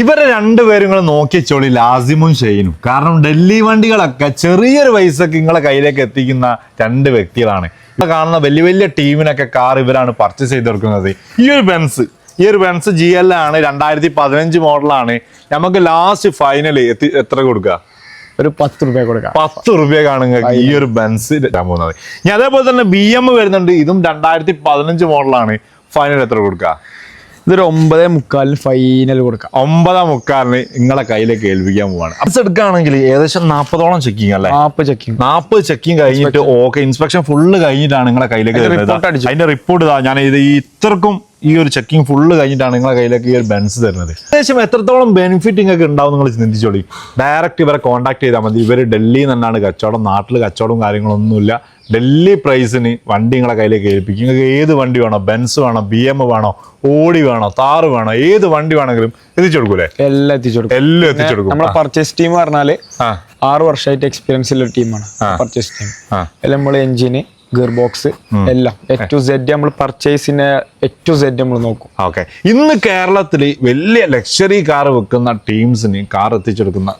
ഇവരെ രണ്ടുപേരും നിങ്ങൾ നോക്കിച്ചോളി ലാസിമും ഷെയ്നും. കാരണം ഡൽഹി വണ്ടികളൊക്കെ ചെറിയൊരു പൈസക്ക് ഇങ്ങളെ കയ്യിലേക്ക് എത്തിക്കുന്ന രണ്ട് വ്യക്തികളാണ്. ഇവിടെ കാണുന്ന വലിയ വലിയ ടീമിനൊക്കെ കാർ ഇവരാണ് പർച്ചേസ് ചെയ്ത് കൊടുക്കുന്നത്. ഈ ഒരു ബെൻസ് ഈ ഒരു ബെൻസ് ജി എൽ ആണ് രണ്ടായിരത്തി പതിനഞ്ച് മോഡലാണ് നമുക്ക് ലാസ്റ്റ് ഫൈനൽ എത്തി എത്ര കൊടുക്കുക ഒരു പത്ത് റുപ്യ കൊടുക്കാം. പത്ത് റുപ്യക്കാണ് നിങ്ങൾക്ക് ഈ ഒരു ബെൻസ് ഇടാൻ പോകുന്നത്. ഇനി അതേപോലെ തന്നെ ബി എം വരുന്നുണ്ട്. ഇതും രണ്ടായിരത്തി പതിനഞ്ച് മോഡലാണ് ഫൈനൽ എത്ര കൊടുക്കുക ഇതൊരു ഒമ്പതേ മുക്കാലിന് ഫൈനൽ കൊടുക്കാം. ഒമ്പതാം മുക്കാലിന് നിങ്ങളെ കയ്യിലേക്ക് ഏൽപ്പിക്കാൻ പോവാണ്. അപ്സ് എടുക്കുകയാണെങ്കിൽ ഏകദേശം നാൽപ്പതോളം ചെക്കിങ് അല്ലേ? ആപ്പ് ചെക്കിങ് നാൽപ്പത് ചെക്കിങ് കഴിഞ്ഞിട്ട് ഓക്കെ ഇൻസ്പെക്ഷൻ ഫുള്ള് കഴിഞ്ഞിട്ടാണ് നിങ്ങളെ കയ്യിലേക്ക് അതിന്റെ തരുന്നത് അതിന്റെ റിപ്പോർട്ട് ഇതാ ഞാൻ ഇത് ഈ ഇത്രക്കും ഈ ഒരു ചെക്കിങ് ഫുള്ള് കഴിഞ്ഞിട്ടാണ് നിങ്ങളെ കയ്യിലേക്ക് ഈ ഒരു ബെൻസ് തരുന്നത്. ഏകദേശം എത്രത്തോളം ബെനിഫിറ്റ് നിങ്ങൾക്ക് ഉണ്ടാവും നിങ്ങൾ ചിന്തിച്ചോളി. ഡയറക്റ്റ് ഇവരെ കോൺടാക്ട് ചെയ്താൽ മതി. ഇവർ ഡൽഹിയിൽ നിന്നാണ് കച്ചവടം നാട്ടിൽ കച്ചവടവും കാര്യങ്ങളൊന്നുമില്ല. ഡൽഹി പ്രൈസിന് വണ്ടി നിങ്ങളെ കയ്യിലേക്ക് ഏൽപ്പിക്കും. നിങ്ങൾക്ക് ഏത് വണ്ടി വേണോ ബെൻസ് വേണോ ബി എം വേണോ ഓടി വേണോ താറ് വേണോ ഏത് വണ്ടി വേണമെങ്കിലും എത്തിച്ചു കൊടുക്കൂലേ? എല്ലാം എത്തിച്ചു കൊടുക്കും. എല്ലാം എത്തിച്ചു കൊടുക്കും. നമ്മളെ പർച്ചേസ് ടീം പറഞ്ഞാൽ ആറ് വർഷമായിട്ട് എക്സ്പീരിയൻസ് ഉള്ള ടീമാണ് പർച്ചേസ് ടീം എല്ലാം നമ്മൾ എഞ്ചിന് ഗിയർ ബോക്സ് എല്ലാം. എ ടു സെഡ് നമ്മൾ പർച്ചേസിന് എ ടു സെഡ് നമ്മൾ നോക്കും. ഓക്കെ ഇന്ന് കേരളത്തിൽ വലിയ ലക്ഷറി കാർ വെക്കുന്ന ടീംസിന് കാർ എത്തിച്ചെടുക്കുന്ന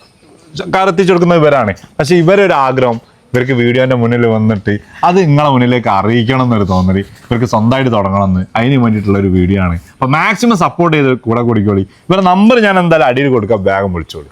കാർ എത്തിച്ചെടുക്കുന്ന ഇവരാണ്. പക്ഷെ ഇവരൊരു ആഗ്രഹം ഇവർക്ക് വീഡിയോന്റെ മുന്നിൽ വന്നിട്ട് അത് നിങ്ങളെ മുന്നിലേക്ക് അറിയിക്കണം എന്നൊരു തോന്നി ഇവർക്ക് സ്വന്തമായിട്ട് തുടങ്ങണം എന്ന് അതിന് വേണ്ടിയിട്ടുള്ള ഒരു വീഡിയോ ആണ്. അപ്പൊ മാക്സിമം സപ്പോർട്ട് ചെയ്ത് കൂടെ കൂടിക്കോളി. ഇവരുടെ നമ്പർ ഞാൻ എന്തായാലും അടിയിൽ കൊടുക്കാം. ബാഗം വിളിച്ചോളൂ.